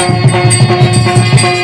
அருமையான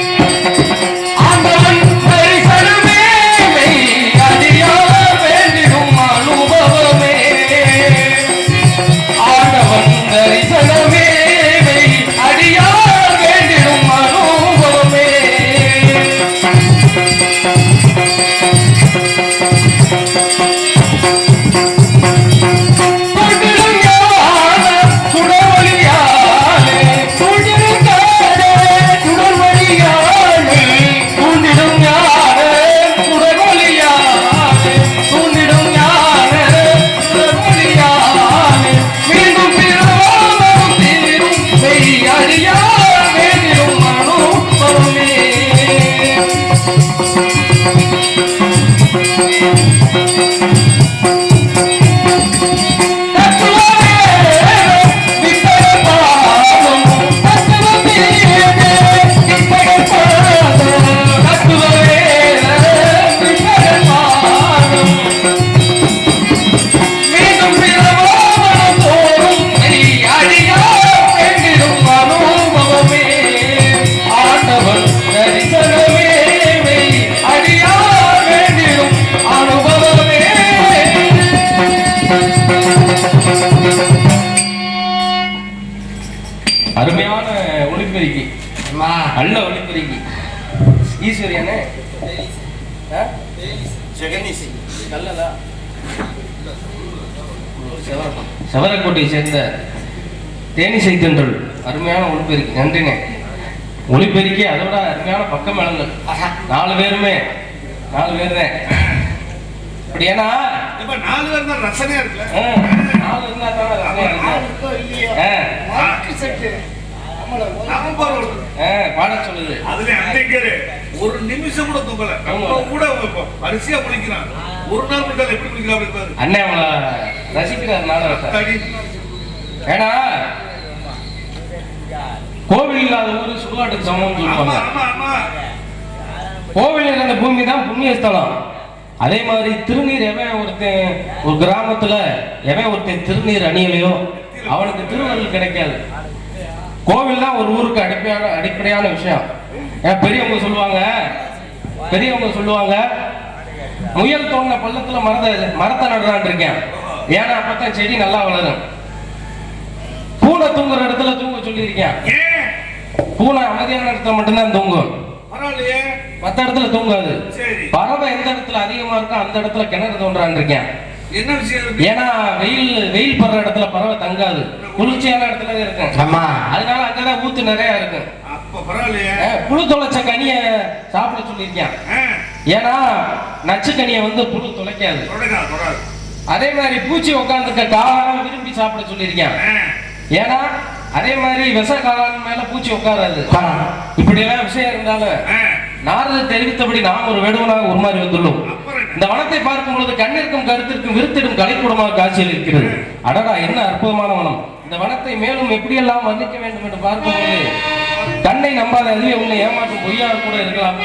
செவரக்கோட்டையை சேர்ந்த தேனிசை தென்றல் அருமையான ஒளிப்பெருக்கி நன்றினே ஒளிப்பெருக்கி அதோட அருமையான பக்க மேளங்கள் நாலு பேருமே. நாலு பேர் தான் அப்படி ஏன்னா இப்ப நாலு பேர் தான் ரசனையா இருக்குல்ல? ஆ, நாலு இருந்தா தானே ரசனையா இருக்கும். பாட சொல்லுது. அதுல அன்னைக்கு ஒரு நிமிஷம் கூட தூங்கல. நம்ம கூட வரிசையா குளிக்கிறான். ஒரு நாள் எப்படி குளிக்கலாம் அப்படி பாரு. அண்ணன் அவளை ரசிக்கிறார் நாடகத்தை தடி. ஏன்னா கோவில் இல்லாத ஊரு சுடுகாட்டுக்கு சமம்னு ஆமா சொல்லுவாங்க கோவில் இருந்த பூமி தான் புண்ணிய ஸ்தலம் அதே மாதிரி திருநீர் எவன் ஒருத்தன் ஒரு கிராமத்துல எவன் ஒருத்தன் திருநீர் அணியலையோ அவனுக்கு திருவருள் கிடைக்காது. கோவில் தான் ஒரு ஊருக்கு அடிப்படையான அடிப்படையான விஷயம். ஏன் பெரியவங்க சொல்லுவாங்க. பெரியவங்க சொல்லுவாங்க முயல் தோண்டின பள்ளத்துல மரத்தை மரத்தை நடுறான் இருக்கேன். ஏன்னா அப்பதான் செடி நல்லா வளரும். பூனை தூங்குற இடத்துல தூங்க சொல்லியிருக்கேன். பூனை அமைதியான இடத்துல மட்டும்தான் தூங்கும். மத்த இடத்துல தூங்காது. பறவை எந்த இடத்துல அதிகமா இருக்கோ அந்த இடத்துல கிணறு தோன்றான் இருக்கேன். என்ன விஷயம் ஏன்னா வெயில் வெயில் படுற இடத்துல பறவை தங்காது. குளிர்ச்சியான இடத்துல தான் இருக்கும் அதனால அங்கதான் ஊத்து நிறைய இருக்கும். அப்ப பரவாயில்லையே. புழு தொலைச்ச கனிய சாப்பிட சொல்லியிருக்கேன். ஏன்னா நச்சு கனியை வந்து புழு தொலைக்காது. அதே மாதிரி பூச்சி உட்காந்துக்க காளான விரும்பி சாப்பிட சொல்லியிருக்கேன். ஏன்னா அதே மாதிரி விஷ காளான் மேல பூச்சி உட்காராது. இப்படி எல்லாம் விஷயம் இருந்தாலும் நாரத தெரிவித்தபடி நாம் ஒரு வேடுவனாக உருமாறி வந்துள்ளோம். அப்புறம் என்ன? இந்த வனத்தை பார்க்கும் பொழுது கண்ணிற்கும் கருத்திற்கும் விருத்திடும் கலைக்கூடமாக காட்சியில் இருக்கிறது. அடடா என்ன அற்புதமான வனம். இந்த வனத்தை மேலும் எப்படியெல்லாம் வர்ணிக்க வேண்டும் என்று பார்க்கும் பொழுது கண்ணை நம்பாத அதுவே உன்னை ஏமாற்றும் பொய்யாக கூட இருக்கலாம்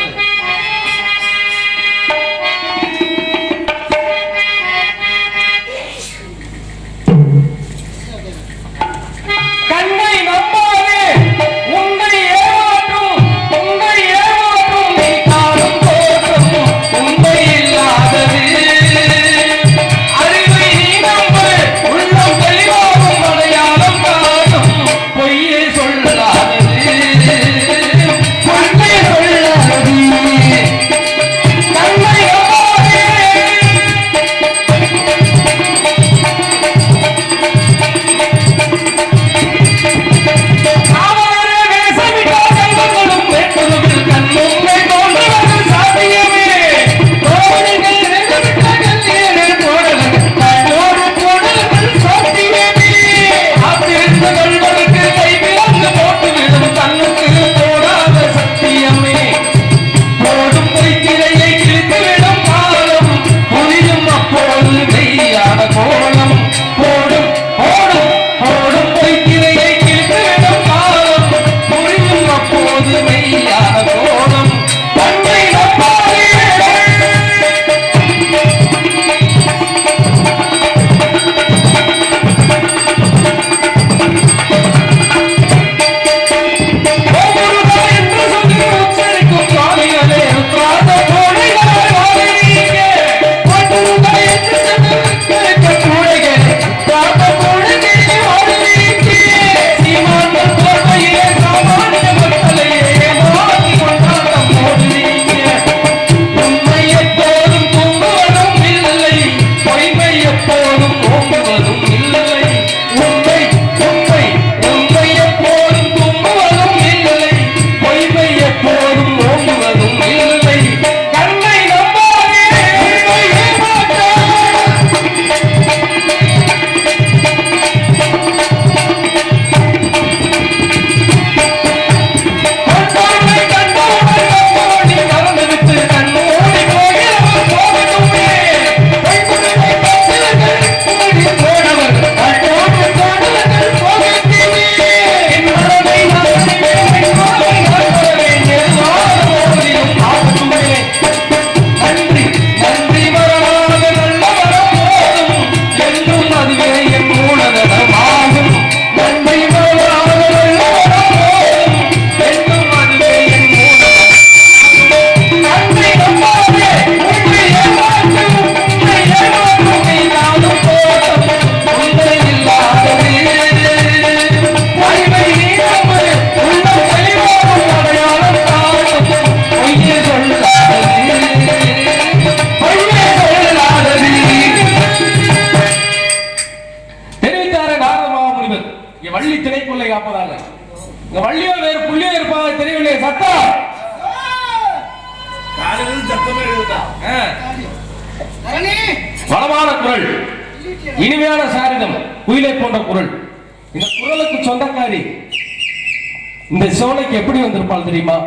தெரியுமா?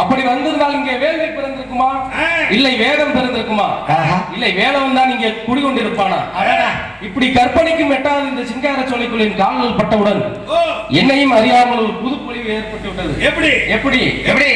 அப்படி வந்திருந்தால் இங்கே வேள்வி பிறந்திருக்குமா? இல்லை வேதம் பிறந்திருக்குமா? இல்லை வேதம் தான் இங்கே குடிகொண்டிருப்பானா? இப்படி கற்பனைக்கும் எட்டாத இந்த சிங்கார சோலைக்குள்ளின் கால்கள் பட்டவுடன் என்னையும் அறியாமல் ஒரு புது பொலிவு ஏற்பட்டு விட்டது எப்படி? எப்படி? எப்படி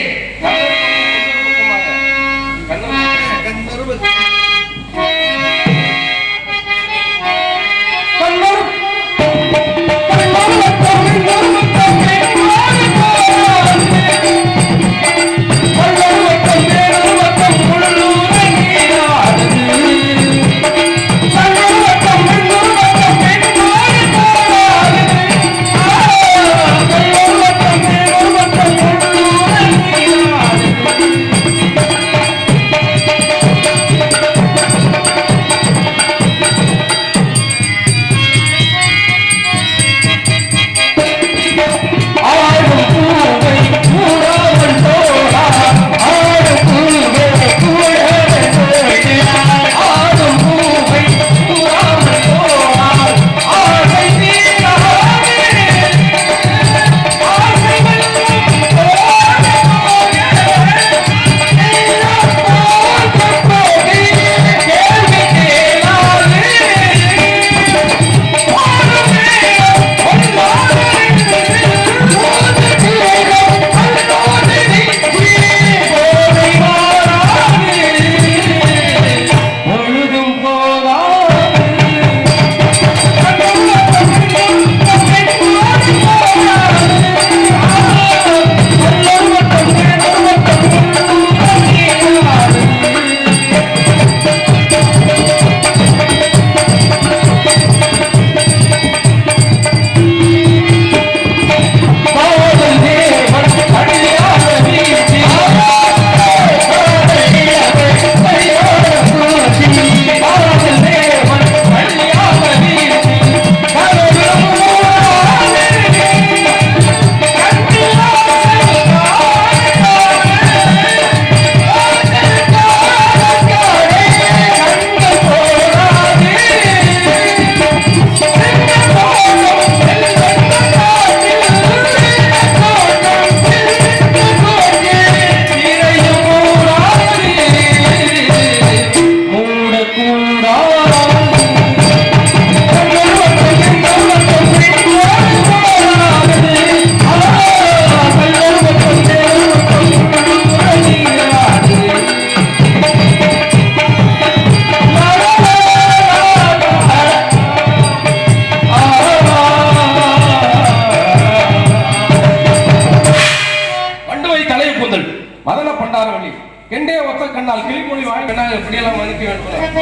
கண்ணால் கிளிமொழி கண்ணால் எப்படியெல்லாம் மதிக்க வேண்டும்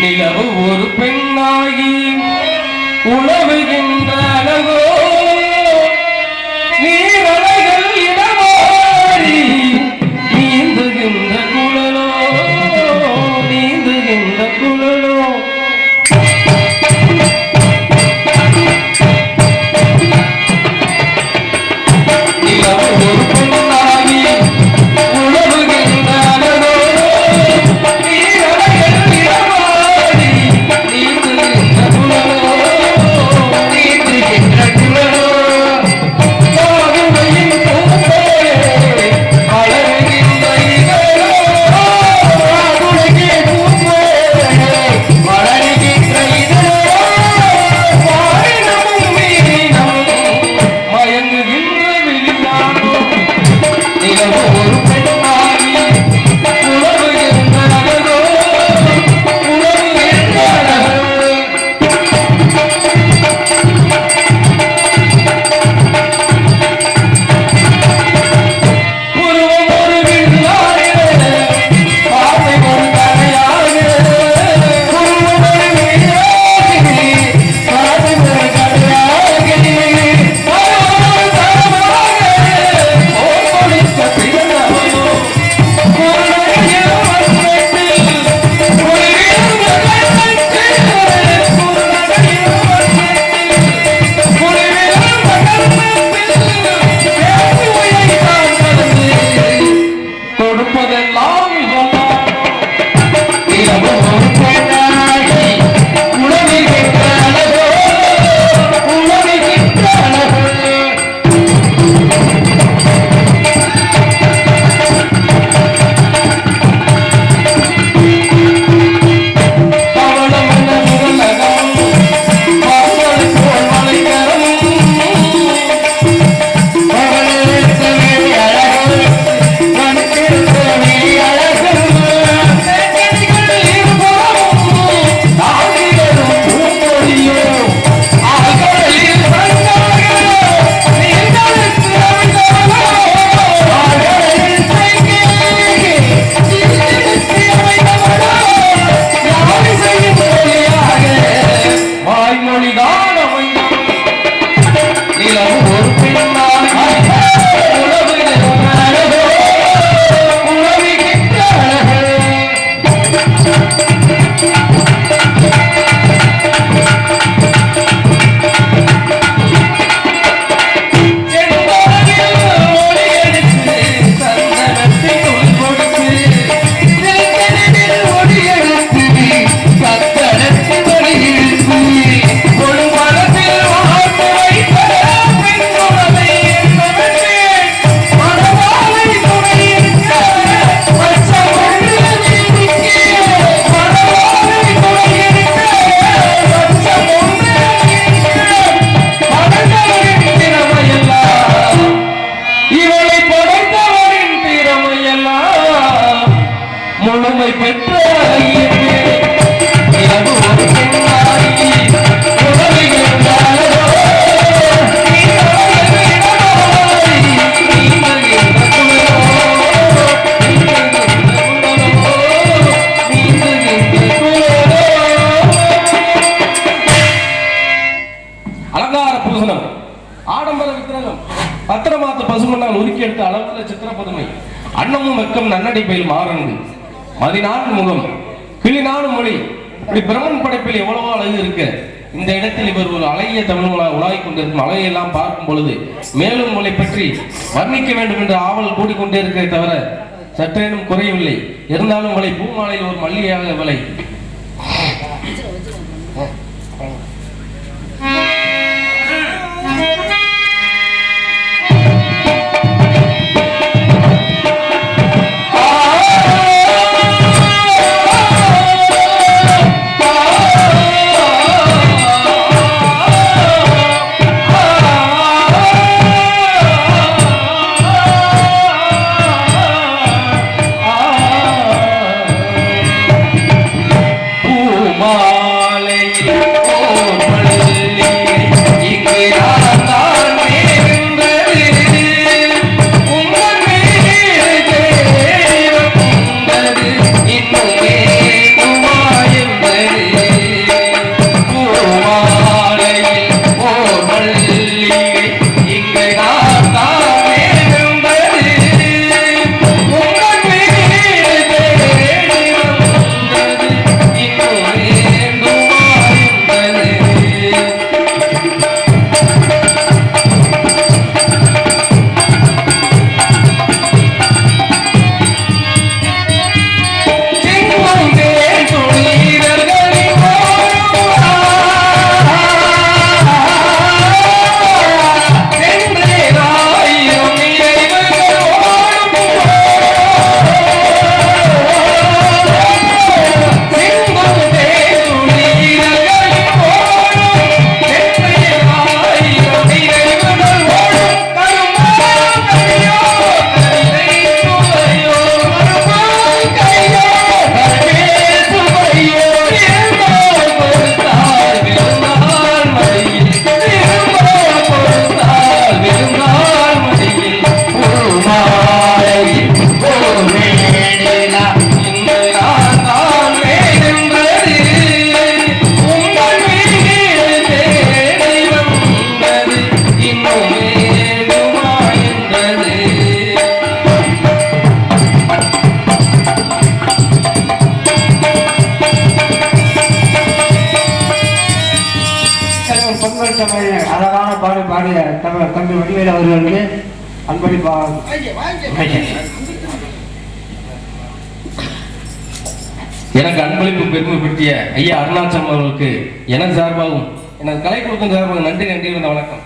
நிலவு ஒரு பெண்ணாகி உழவுகின்ற அழகோ மதுர அன்னமும் வெக்கம் நன்னடிப்பையில் மாறண்டு மதினான் முகம். கிளினான் மொழி. இப்படி பிரம்மன் படைப்பில் எவ்வளவோ அழகு இருக்க. இந்த இடத்தில் இவர் ஒரு அழகிய தமிழ் உலாய் கொண்டிருக்கும் அழகையெல்லாம் பார்க்கும் பொழுது மேலும் மொழி பற்றி வர்ணிக்க வேண்டும் என்ற ஆவல் கூடிக்கொண்டே இருக்க தவிர சற்றேனும் குறையவில்லை இருந்தாலும் உங்களை பூமாலையில் ஒரு மல்லிகையாக விலை. தமிழ் அழகான பாடு பாடிய தமிழ் தம்பி வடிவேல் அவர்களுக்கு அன்படி எனக்கு அன்பளிப்பு பெருமை பற்றிய ஐயா அருணாச்சம் அவர்களுக்கு எனக்கு சார்பாகவும் எனக்கு கலை கொடுக்கும் சார்பாகவும் நன்றி நன்றி இருந்த வணக்கம்.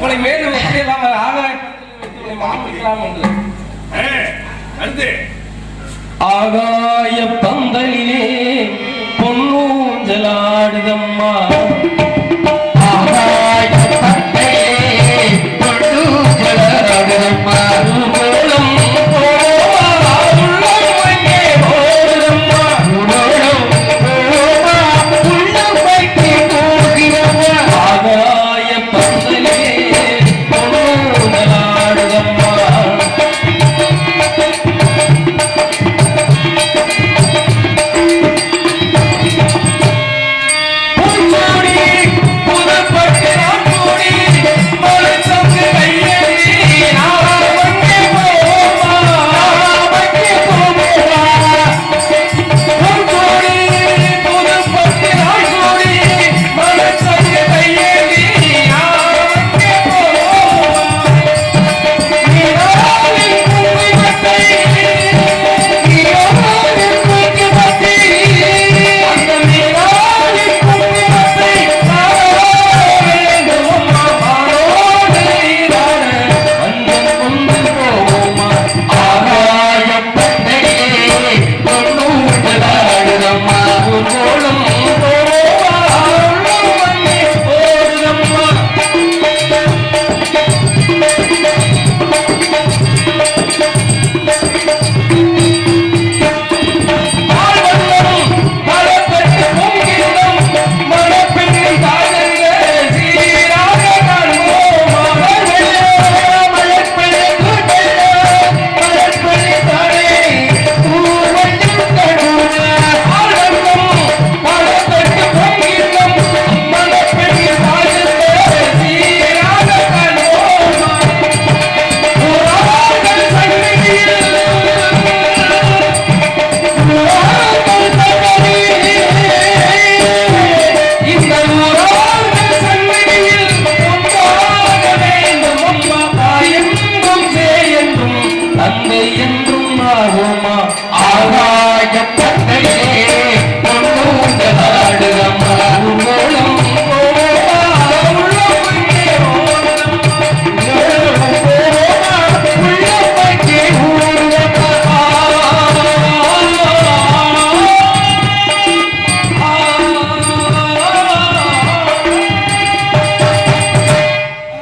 உங்களை மேலும் எப்படியெல்லாம் ஆகாயத்தில் மாற்றிக்கலாம் ஆகாய பந்தலிலே